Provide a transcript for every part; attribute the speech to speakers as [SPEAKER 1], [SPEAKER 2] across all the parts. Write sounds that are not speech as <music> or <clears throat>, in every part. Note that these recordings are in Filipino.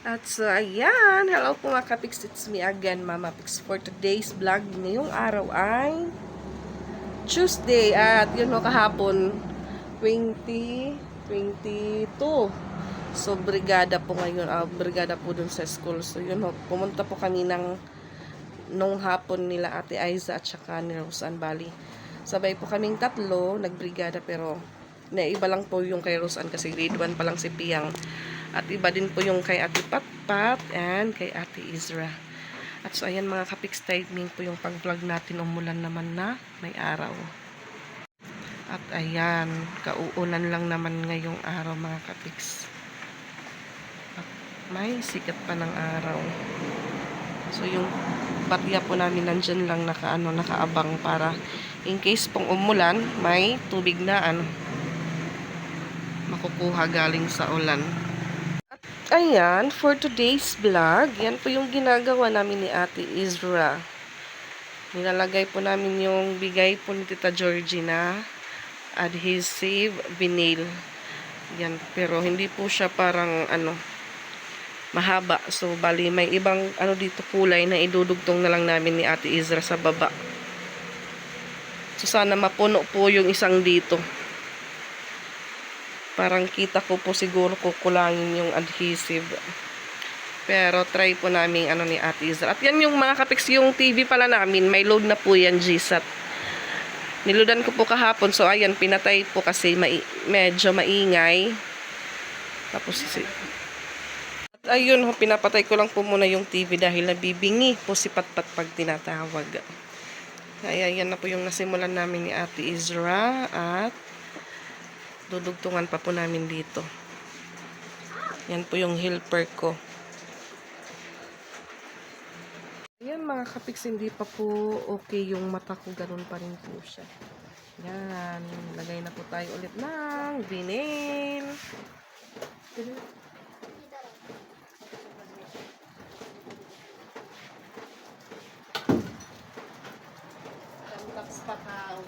[SPEAKER 1] At so, ayan. Hello po mga kapix. It's me again, Mama Pix. For today's vlog, ngayong araw ay Tuesday. At yun ho, kahapon, 20, 22. So, brigada po ngayon. ah, brigada po dun sa school. So, yun ho, pumunta po kami ng nung hapon nila Ate Aiza at saka ni Roseanne Bali. Sabay po kaming tatlo, nagbrigada pero naiba lang po yung kay Roseanne kasi grade 1 pa lang si Piyang. At iba din po yung kay Ate Patpat and kay Ate Izra. At so ayan mga kapix timing po yung pag-vlog natin umulan naman na may araw. At ayan, kauunan lang naman ngayong araw mga kapix. At may sikat pa ng araw. So yung batya po namin nandyan lang naka, ano, nakaabang para in case pong umulan, may tubig na ano, makukuha galing sa ulan. Ayan, for today's vlog, yan po yung ginagawa namin ni Ate Izra. Nilalagay po namin yung bigay po ni Tita Georgina adhesive vinyl. Yan, pero hindi po siya parang ano, mahaba. So, bali, may ibang ano dito kulay na idudugtong na lang namin ni Ate Izra sa baba. So, sana mapuno po yung isang dito. Parang kita ko po siguro kukulangin yung adhesive. Pero try po namin ano ni Ate Izra. At yan yung mga kapix, yung TV pala namin. May load na po yan, GSAT. Niludan ko po kahapon. So, ayan, pinatay po kasi mai medyo maingay. Tapos, si at ayun, pinapatay ko lang po muna yung TV dahil nabibingi po si Patpat pag tinatawag. Kaya yan na po yung nasimulan namin ni Ate Izra at dudugtungan pa po namin dito. Yan po yung helper ko. Ayan mga kapiks, hindi pa po okay yung mata ko. Ganun pa rin po siya. Yan. Lagay na po tayo ulit ng vinyl. Tamtaps pa tao.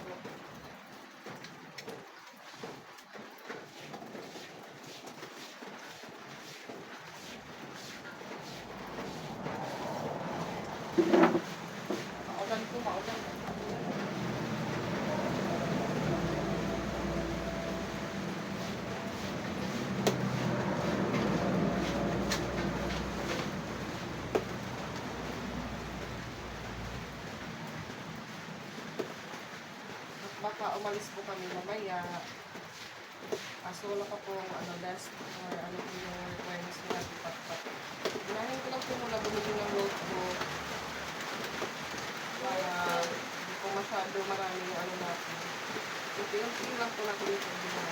[SPEAKER 1] Aso wala pa po ano, desk or ano po yung requirements na natin patpat. Unahin ko lang po muna bumili ng notebook para hindi po masyado marami yung ano natin. Yung tingin lang po natin dito. Hindi na.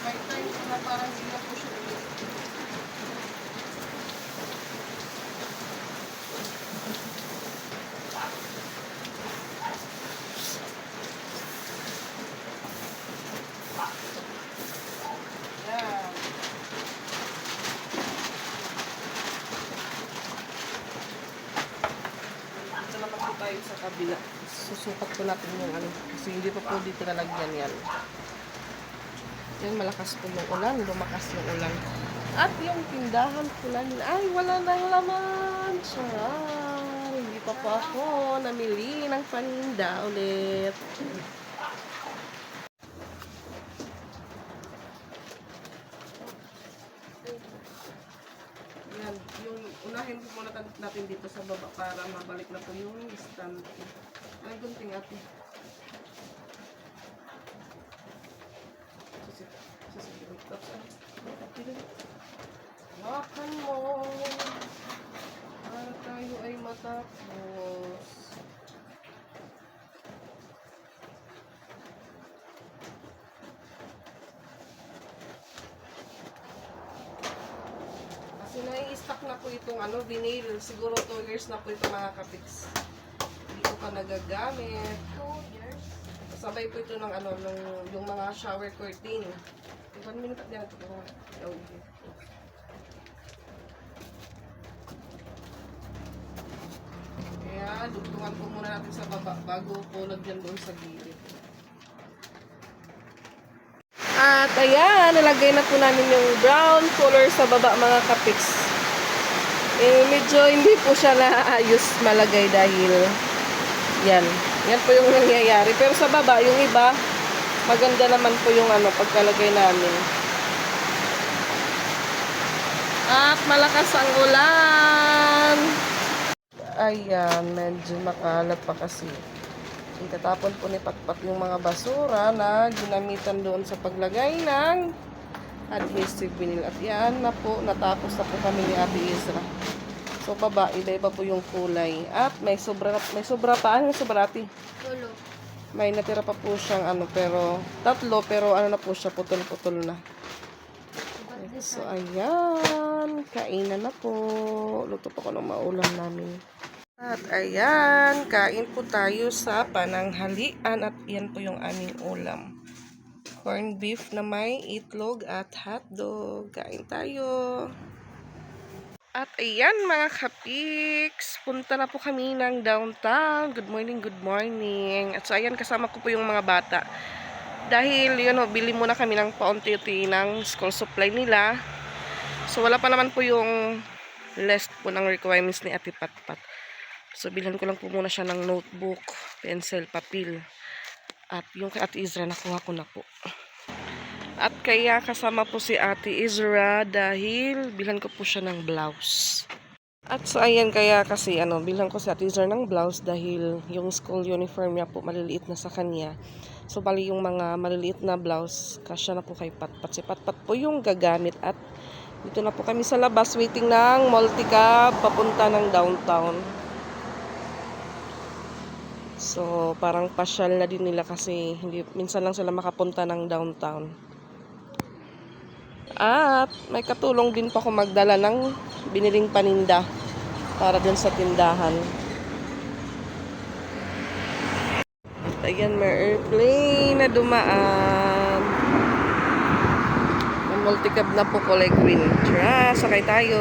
[SPEAKER 1] May times na parang hindi na po siya ulit. Yan. Dito naman po tayo sa kabila. Susukat ko natin yung ano. Kasi hindi pa po dito nalagyan yan. Yan, malakas po yung ulan. Lumakas yung ulan. At yung tindahan po namin, ay, wala nang laman. Charan. Hindi pa po ako namili ng paninda ulit. Lalagyan ko muna tan- natin dito sa baba para mabalik na po yung stand. Ay, gunting ate. Wait, tapos ano? Hawakan mo. Para tayo ay matapos. Kasi nai-stock na po itong ano, vinyl. Siguro 2 years na po itong mga kapiks. Hindi ko pa nagagamit. 2 years? Sabay po ito ng ano, ng, yung mga shower curtain. One minute at yan. ito. Oh. Kaya, dugtungan po muna natin sa baba bago po lagyan doon sa gilid. At ayan, nalagay na po namin yung brown color sa baba mga kapiks. Eh, medyo hindi po siya naayos malagay dahil yan. Yan po yung nangyayari. Pero sa baba, yung iba, maganda naman po yung ano, pagkalagay namin. At malakas ang ulan. Ayan, medyo makalat pa kasi. Itatapon po ni Patpat yung mga basura na ginamitan doon sa paglagay ng adhesive vinyl. At yan na po, natapos na po kami ni Ate Isra. So, baba, iba-iba po yung kulay. At may sobra, may sobra pa. Ano yung sobra, Ate?
[SPEAKER 2] Tulo.
[SPEAKER 1] May natira pa po siyang ano, pero tatlo, pero ano na po siya, putol-putol na. So, ayan. Kainan na po. Luto pa ko ng maulam namin. At ayan, kain po tayo sa pananghalian at yan po yung aming ulam. Corned beef na may itlog at hotdog. Kain tayo. At ayan mga kapiks, punta na po kami ng downtown. Good morning, good morning. At so ayan, kasama ko po yung mga bata. Dahil yun o, bili muna kami ng paunti-unti ng school supply nila. So wala pa naman po yung list po ng requirements ni Ate Patpat. So bilhan ko lang po muna siya ng notebook, pencil, papel. At yung kay Ate Izra, nakuha ko na po. At kaya kasama po si Ate Izra dahil bilhan ko po siya ng blouse. At so ayan kaya kasi ano, bilhan ko si Ate Izra ng blouse dahil yung school uniform niya po maliliit na sa kanya. So bali yung mga maliliit na blouse, kasya na po kay Patpat. Si Patpat po yung gagamit at dito na po kami sa labas waiting ng multicab papunta ng downtown. So parang pasyal na din nila kasi hindi minsan lang sila makapunta ng downtown. At may katulong din pa ako magdala ng biniling paninda para dun sa tindahan. At ayan, may airplane na dumaan. May multicab na po kulay green. Tara, sakay tayo.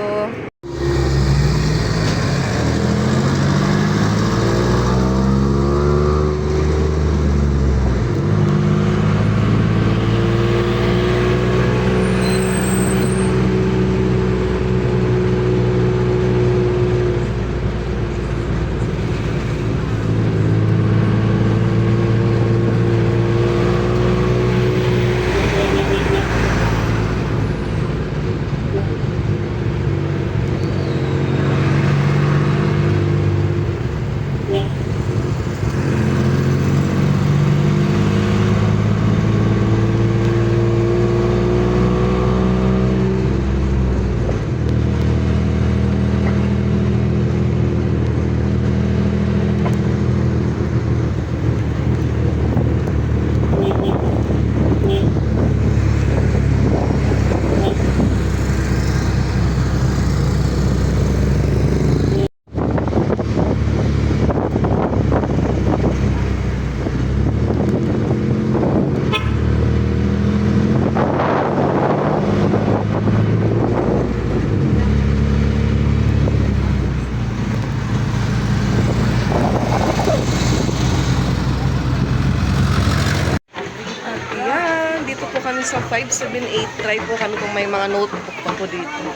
[SPEAKER 1] 5, Try po kami kung may mga notebook pa po dito.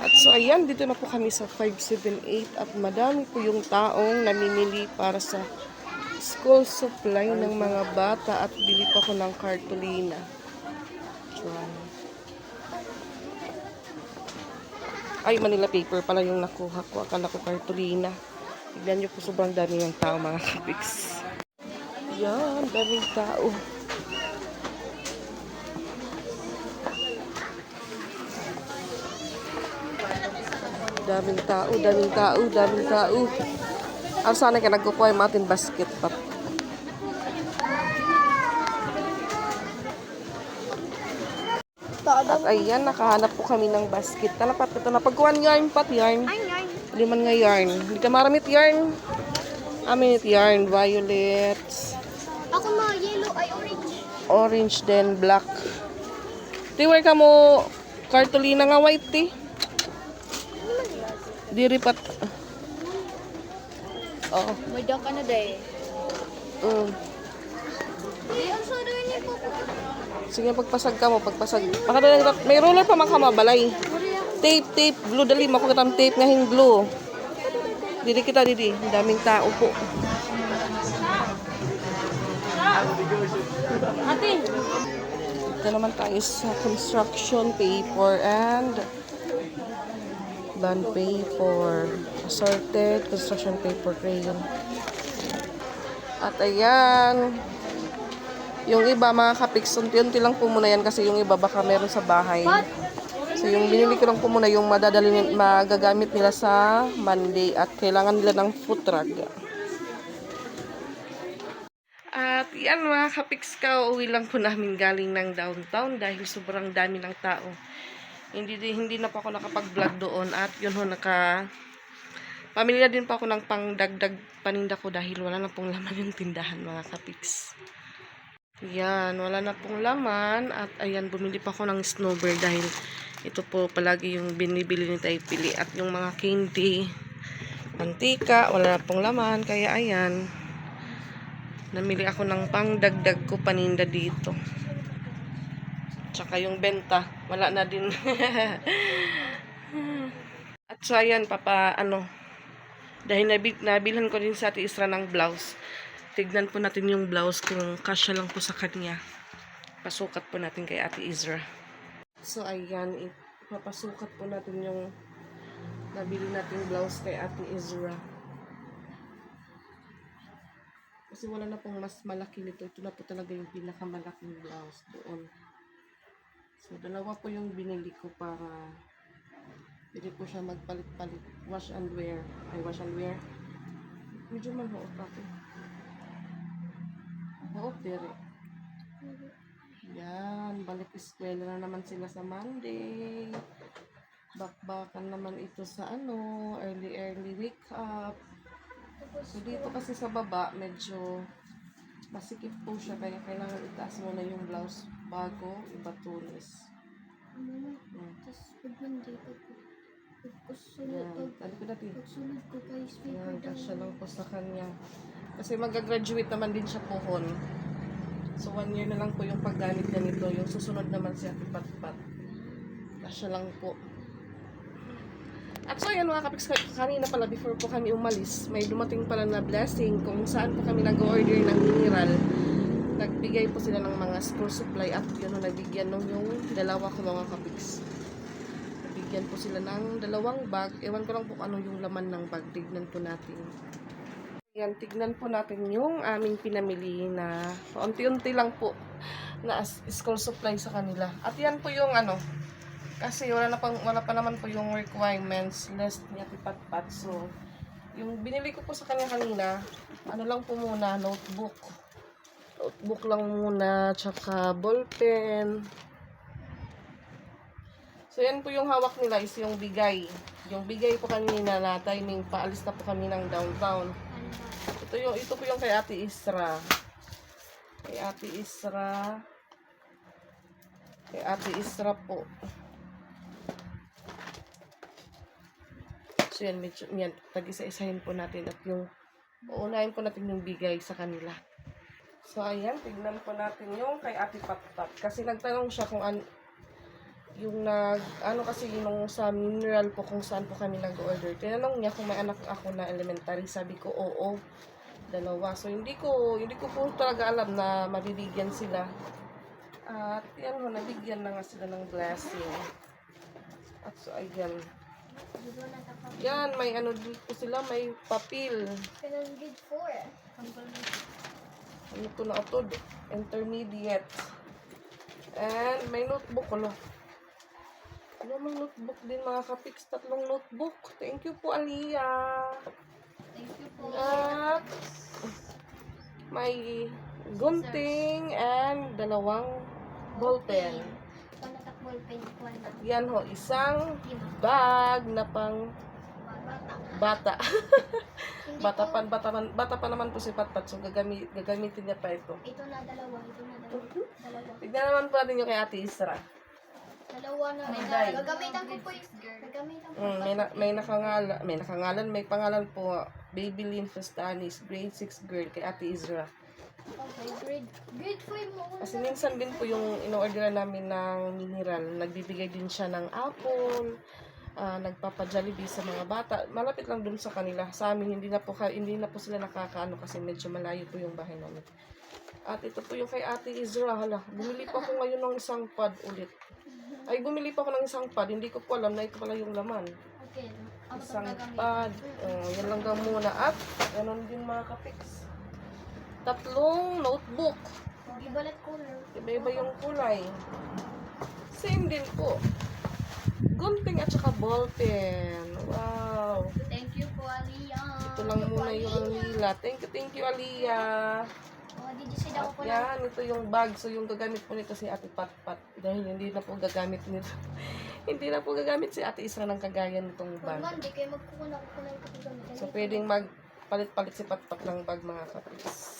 [SPEAKER 1] At so ayan, dito na po kami sa 578 at madami po yung taong namimili para sa school supply ng mga bata at bili pa ko ng cartolina. Ay, Manila paper pala yung nakuha ko. Akala ko cartolina. Tignan nyo po sobrang dami ng tao mga kapiks. Yan, daming tao. Daming tao, daming tao, daming tao. Ang sana ka nagkukuha yung ating basket pa. At ayan, nakahanap po kami ng basket. Talapat ito na. Pagkuhan yarn pat yarn.
[SPEAKER 2] Ay, ay.
[SPEAKER 1] Liman nga yarn. Hindi ka maramit yarn. Aminit yarn. Violet.
[SPEAKER 2] Ako mga yellow ay orange.
[SPEAKER 1] Orange then black. Tiwar ka mo cartolina nga white ti. Diri pat. Oo.
[SPEAKER 2] May dog ka na day.
[SPEAKER 1] Mm. Sige, pagpasag ka mo, pagpasag. Makadalang rat- may roller pa makamabalay.
[SPEAKER 2] Sorry ako.
[SPEAKER 1] Tape, tape, glue dali. Mako kitang tape nga hing glue. Didi kita, didi. Ang daming tao po.
[SPEAKER 2] Ate.
[SPEAKER 1] Ito naman tayo sa construction paper and bond paper. Assorted construction paper crayon. At ayan. Yung iba mga kapiks, unti-unti lang po muna yan kasi yung iba baka meron sa bahay. So yung binili ko lang po muna yung madadali, magagamit nila sa Monday at kailangan nila ng food truck. At yan mga kapiks ka, uwi lang po namin galing ng downtown dahil sobrang dami ng tao. Hindi hindi na po ako nakapag-vlog doon at yun ho naka Pamilya din po ako ng pangdagdag paninda ko dahil wala na pong <laughs> laman yung tindahan mga kapiks. Yan, wala na pong laman at ayan bumili pa ako ng snowbird dahil ito po palagi yung binibili ni Pili at yung mga candy, mantika, wala na pong laman kaya ayan namili ako ng pangdagdag ko paninda dito. Tsaka yung benta, wala na din. <laughs> At so ayan, papa, ano, dahil nabi, nabilhan ko din sa ati Isra ng blouse, tignan po natin yung blouse kung kasya lang po sa kanya. Pasukat po natin kay ate Isra. So ayan, ipapasukat po natin yung nabili nating blouse kay ate Isra. Kasi wala na pong mas malaki nito. Ito na po talaga yung pinakamalaking blouse doon. So, dalawa po yung binili ko para pwede po siya magpalit-palit. Wash and wear. Ay, wash and wear. Medyo manuot ako. Manuot, dere. Yan. Balik eskwela na naman sila sa Monday. Bakbakan naman ito sa ano, early early wake up. So dito kasi sa baba, medyo masikip po siya kaya kailangan itaas mo na yung blouse bago ibatulis.
[SPEAKER 2] Ano
[SPEAKER 1] Yan.
[SPEAKER 2] Tapos pag Monday, pag pagkusunod,
[SPEAKER 1] Yan.
[SPEAKER 2] pag
[SPEAKER 1] Tali ko natin.
[SPEAKER 2] pagsunod ko speaker
[SPEAKER 1] Yan, kasya lang po sa kanya. Kasi mag-graduate naman din siya pohon. So one year na lang po yung paggamit niya nito. Yung susunod naman siya Pat-pat. Kasya lang po. At so yan mga kapiks, kanina pala before po kami umalis, may dumating pala na blessing kung saan po kami nag-order ng mineral. Nagbigay po sila ng mga school supply at yun ang nabigyan nung yung dalawa ko mga kapiks. Nabigyan po sila ng dalawang bag. Ewan ko lang po ano yung laman ng bag. Tignan po natin. Yan, tignan po natin yung aming pinamili na unti-unti lang po na school supply sa kanila. At yan po yung ano, kasi wala, na pang, wala pa naman po yung requirements list niya tipat-pat. So, yung binili ko po sa kanya kanina, ano lang po muna, notebook. Notebook lang muna, tsaka ballpen. So, yan po yung hawak nila is yung bigay. Yung bigay po kanina na timing, paalis na po kami ng downtown. Ito yung ito po yung kay Ate Isra. Kay Ate Isra. Kay Ate Isra po. So yan, medyo, yan, tag-isa-isahin po natin at yung uunahin po natin yung bigay sa kanila. So ayan, tignan po natin yung kay Ate Patpat. Kasi nagtanong siya kung an yung nag, ano kasi yung sa mineral po kung saan po kami nag-order. Tinanong niya kung may anak ako na elementary. Sabi ko, oo, dalawa. So, hindi ko, hindi ko po talaga alam na mabibigyan sila. At yan ho, nabigyan na nga sila ng blessing. At so, ayan. Yan, may ano dito sila, may papel.
[SPEAKER 2] Grade 4. Tanggal mo.
[SPEAKER 1] Ano ko na ito? Intermediate. And may notebook ulo. Ano may notebook din mga kapiks? Tatlong notebook. Thank you po, Aliyah.
[SPEAKER 2] Thank you po.
[SPEAKER 1] At may gunting and dalawang ballpen.
[SPEAKER 2] Ito natak ballpen ko na.
[SPEAKER 1] At yan ho, isang bag na pang
[SPEAKER 2] Bata.
[SPEAKER 1] bata. <laughs> Pa, bata, pa, bata pa naman po si Patpat. So gagamit, gagamitin niya pa ito.
[SPEAKER 2] Ito na dalawa. Ito na dalawa. Dalawa.
[SPEAKER 1] Tignan naman po natin yung kay Ate Isra.
[SPEAKER 2] Dalawa na.
[SPEAKER 1] May die.
[SPEAKER 2] Gagamitan ko po yung... Gagamitan ko
[SPEAKER 1] Mm, may, na, may nakangalan, may nakangalan, may pangalan po, Baby Lynn Festanis, grade 6 girl, kay Ate Isra.
[SPEAKER 2] Grade, grade 5 mo.
[SPEAKER 1] Kasi minsan din po yung in-orderan namin ng mineral, nagbibigay din siya ng apple, ah, nagpapa-jollibee sa mga bata. Malapit lang dun sa kanila. Sa amin, hindi na po, hindi na po sila nakakaano kasi medyo malayo po yung bahay namin. At ito po yung kay Ate Isra. Hala, bumili pa ako ngayon ng isang pad ulit. Ay, bumili pa ako ng isang pad. Hindi ko po alam na ito pala yung laman.
[SPEAKER 2] Okay. Ako to
[SPEAKER 1] Isang pad. Oh, yan lang daw muna. At, ganun din mga kapiks. Tatlong notebook.
[SPEAKER 2] Ibalat color.
[SPEAKER 1] Iba-iba yung kulay. Same din po. Gunting at saka ballpen. Wow.
[SPEAKER 2] Thank you po, Aliyah.
[SPEAKER 1] Ito lang muna yung nila. Thank you, thank you, Aliyah.
[SPEAKER 2] Oh, did you see daw
[SPEAKER 1] At
[SPEAKER 2] po
[SPEAKER 1] yan, ito yung bag. So, yung gagamit po nito si Ate Patpat. Dahil hindi na po gagamit nito. <laughs> hindi na po gagamit si Ate Isra ng kagaya nitong bag.
[SPEAKER 2] Pag hindi kayo magkukuna ko na ito gamitin.
[SPEAKER 1] So, pwedeng magpalit-palit si Patpat ng bag mga kapiks.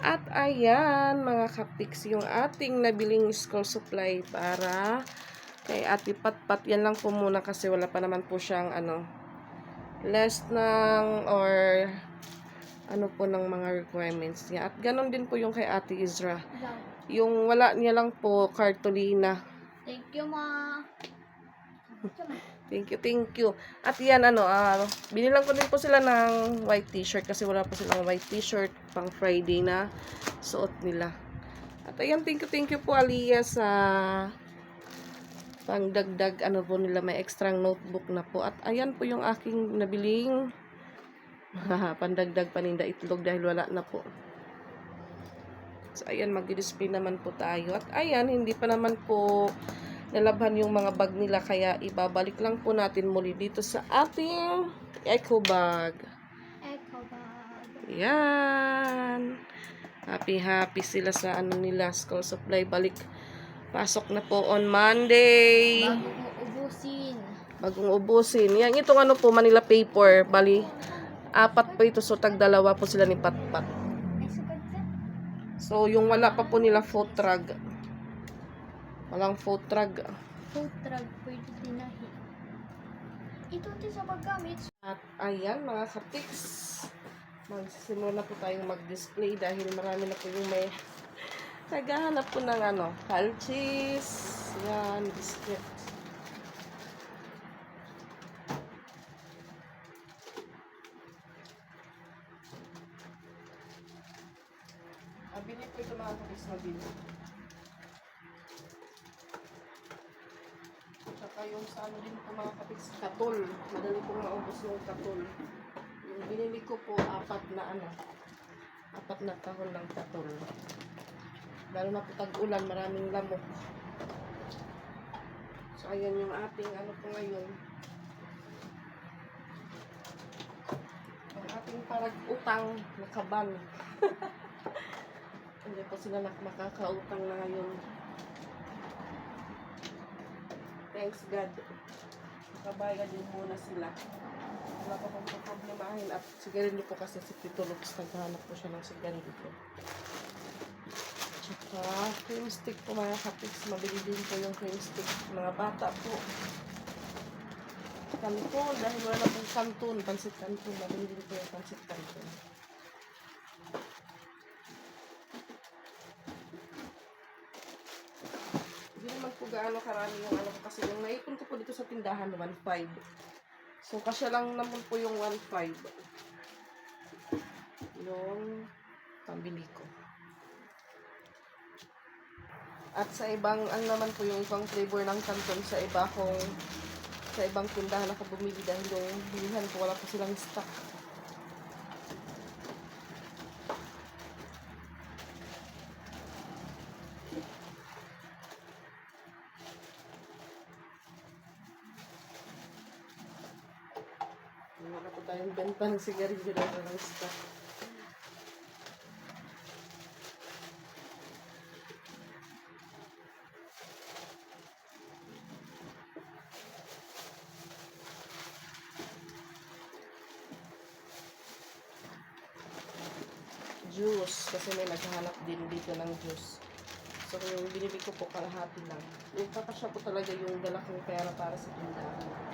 [SPEAKER 1] At ayan, mga kapiks, yung ating nabiling school supply para kay Ate Patpat. Yan lang po muna kasi wala pa naman po siyang ano, less ng or ano po ng mga requirements niya. At ganon din po yung kay Ate.
[SPEAKER 2] Daw.
[SPEAKER 1] Yung wala niya lang po, cartolina.
[SPEAKER 2] Thank you, ma.
[SPEAKER 1] Thank <laughs> you, thank you. At yan, ano, ah, binilang ko din po sila ng white t-shirt kasi wala po silang white t-shirt pang Friday na suot nila. At ayan, thank you, thank you po Aliyah sa pangdagdag, ano po nila, may extra notebook na po. At ayan po yung aking nabiling <laughs> pandagdag paninda itlog dahil wala na po. So, ayan, mag-display naman po tayo. At ayan, hindi pa naman po nalabhan yung mga bag nila kaya ibabalik lang po natin muli dito sa ating eco bag.
[SPEAKER 2] Echo bag.
[SPEAKER 1] Yan. Happy happy sila sa ano nila school supply balik. Pasok na po on Monday.
[SPEAKER 2] Bago mo ubusin.
[SPEAKER 1] Bagong ubusin. Yan itong ano po Manila paper. Bali apat po ito so tag dalawa po sila ni Patpat. So yung wala pa po nila food truck. Walang food truck.
[SPEAKER 2] Food truck, pwede dinahi. Ito din sa paggamit.
[SPEAKER 1] At ayan mga katiks, magsisimula na po tayong mag-display dahil marami na po yung may <laughs> naghahanap po ng ano, calchis, yan, biscuit. Mabili po ito mga katiks, mabili. Tsaka yung sa ano din po mga katiks, katol. Madali yung katol. Yung binili ko po, apat na ano, apat na kahon ng katol. Lalo na po tag-ulan, maraming lamok. So, ayan yung ating ano po ngayon. Ang ating parag-utang na kaban. <laughs> Hindi po sila makakautang na ngayon. Thanks God. Nakabayad din muna sila. Wala pa pong problemahin at sigarilyo po kasi si Tito Lux naghahanap po siya ng sigarilyo. Tsaka cream stick po mga kapiks. Mabili din po yung cream stick. Mga bata po. Kanton, dahil wala na pong kanton, pansit kanton. Mabili po yung pansit kanton. Hindi naman po gaano karami yung ano kasi yung naipon ko po dito sa tindahan 1.5. So kasya lang naman po yung 1.5. Yung pambili ko. At sa ibang, ano naman po yung ibang flavor ng canton sa iba kong sa ibang tindahan ako bumili dahil yung bilihan ko wala pa silang stock. Wala po tayong benta ng sigarilyo dahil walang stock. juice kasi may naghahanap din dito ng juice. So, yung binili ko po kalahati lang. Yung kakasya po talaga yung dala kong pera para sa tindahan.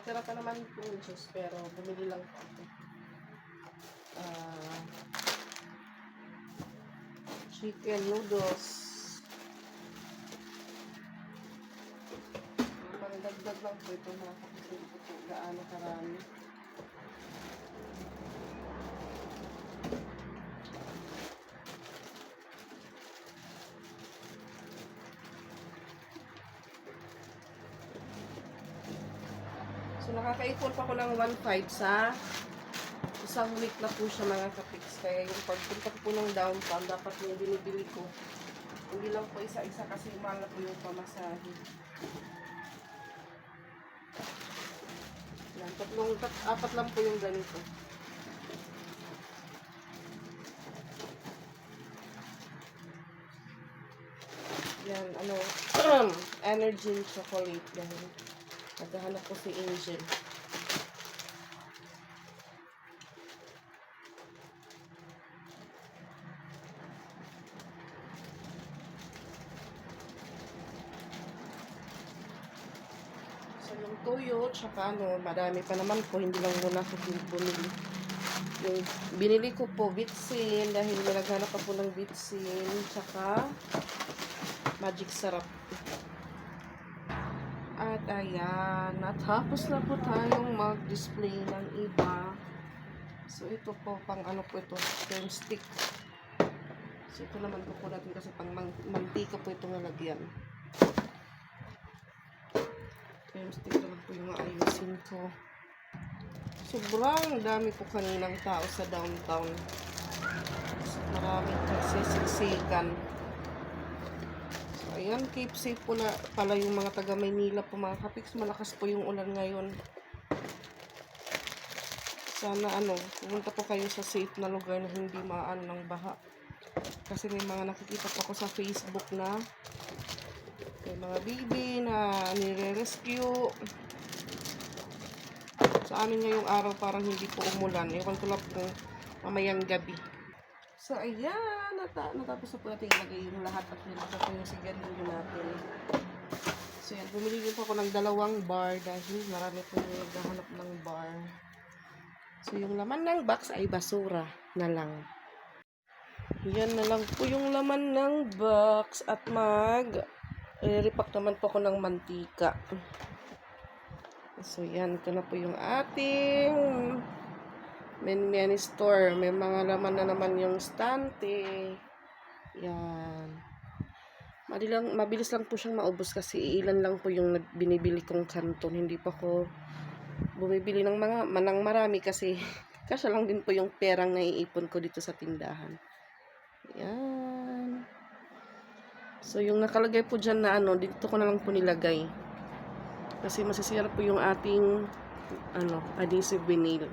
[SPEAKER 1] Kaya tira pa naman yung juice pero bumili lang po ako. Ah, chicken noodles. Pangdagdag lang po ito mga kapatid gaano karami. So nakakaipon pa ko ng 1.5 sa isang week na po siya mga kapiks. Kaya yung pagpunta po ng downtown, dapat yung binibili ko. Hindi lang po isa-isa kasi mahal po yung pamasahe. Yan, tatlong, tat, apat lang po yung ganito. Yan, ano, <clears throat> energy chocolate dahil naghahanap ko si Angel. So, yung toyo, tsaka ano, marami pa naman po, hindi lang muna ako bumili. Yung binili ko po, bitsin, dahil naghanap ako ng bitsin, tsaka magic sarap. At ayan, natapos na po tayong mag-display ng iba. So, ito po, pang ano po ito, cream stick. So, ito naman po po natin kasi pang mantika po itong nalagyan. Cream stick naman po yung ayusin ko. Sobrang dami po kaninang tao sa downtown. Maraming kasi siksikan. So, ayan, keep safe po na pala yung mga taga Maynila po mga kapiks. Malakas po yung ulan ngayon. Sana ano, pumunta po kayo sa safe na lugar na hindi maan ng baha. Kasi may mga nakikita po ako sa Facebook na may mga baby na nire-rescue. Sa amin ngayong araw parang hindi po umulan. Ewan ko lang kung mamayang gabi. So, ayan. Nata natapos na po natin ilagay yung lahat at nilagay ko yung sigarilyo natin. So, yan. Bumili din po ako ng dalawang bar dahil marami po yung naghahanap ng bar. So, yung laman ng box ay basura na lang. Yan na lang po yung laman ng box at mag repack naman po ako ng mantika. So, yan. Ito na po yung ating many store. May mga laman na naman yung stante. Yan. Madilang, mabilis lang po siyang maubos kasi ilan lang po yung binibili kong kanton. Hindi pa ko bumibili ng mga manang marami kasi <laughs> kasya lang din po yung perang naiipon ko dito sa tindahan. Yan. So, yung nakalagay po dyan na ano, dito ko na lang po nilagay. Kasi masisira po yung ating ano, adhesive vinyl.